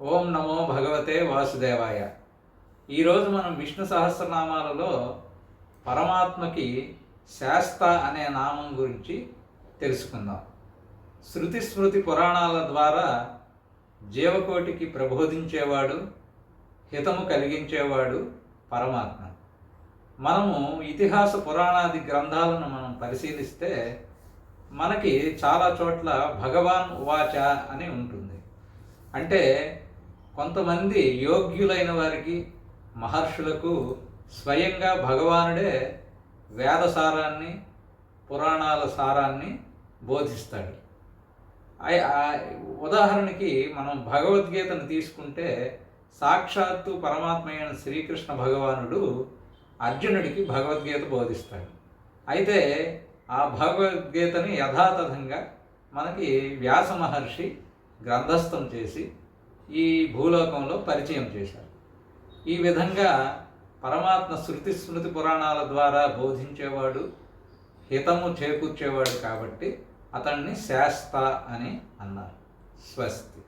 ఓం నమో భగవతే వాసుదేవాయ. ఈరోజు మనం విష్ణు సహస్రనామాలలో పరమాత్మకి శాస్త అనే నామం గురించి తెలుసుకుందాం. శృతి స్మృతి పురాణాల ద్వారా జీవకోటికి ప్రబోధించేవాడు హితము కలిగించేవాడు పరమాత్మ. మనము ఇతిహాస పురాణాది గ్రంథాలను మనం పరిశీలిస్తే మనకి చాలా చోట్ల భగవాన్ ఉవాచ అని ఉంటుంది. అంటే కొంతమంది యోగ్యులైన వారికి మహర్షులకు స్వయంగా భగవానుడే వేద సారాన్ని పురాణాల సారాన్ని బోధిస్తాడు. ఉదాహరణకి మనం భగవద్గీతను తీసుకుంటే సాక్షాత్తు పరమాత్మైన శ్రీకృష్ణ భగవానుడు అర్జునుడికి భగవద్గీత బోధిస్తాడు. అయితే ఆ భగవద్గీతని యథాతథంగా మనకి వ్యాస మహర్షి గ్రంథస్థం చేసి ఈ భూలోకంలో పరిచయం చేశారు. ఈ విధంగా పరమాత్మ శృతి స్మృతి పురాణాల ద్వారా బోధించేవాడు హితము చేకూర్చేవాడు కాబట్టి అతన్ని శాస్త అని అన్నారు. స్వస్తి.